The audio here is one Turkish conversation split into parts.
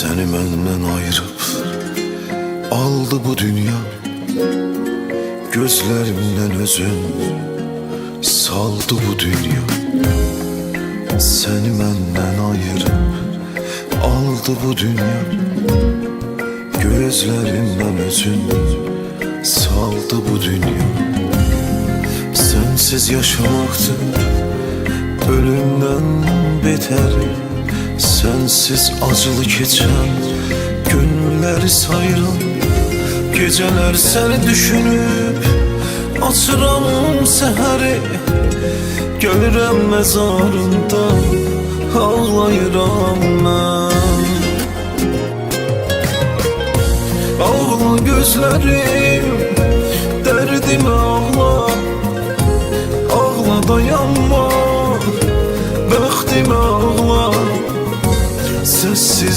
Seni benden ayırıp aldı bu dünya. Gözlerimden özün saldı bu dünya. Seni benden ayırıp aldı bu dünya. Gözlerimden özün saldı bu dünya. Sensiz yaşamaktı ölümden beter Sensiz acılı geçen günleri sayıram Geceler seni düşünüp açıram seheri. Görürəm mezarında ağlayıram mən Ağla gözlerim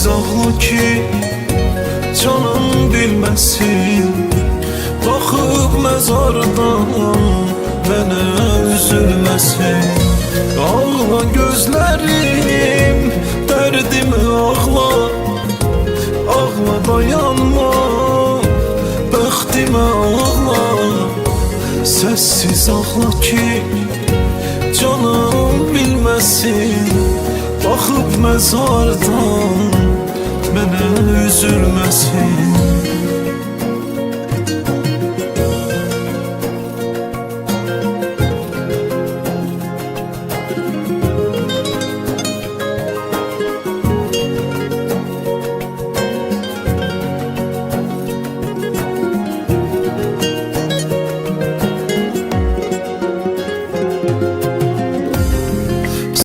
Ağla ki Canım bilməsin Baxıb məzardan Mənə üzülməsin Ağla gözlərim Dərdimə ağla Ağla dayanma Bəxtimə ağla Sessiz ağla ki Canım bilməsin Baxıb məzardan Mənə üzülməsin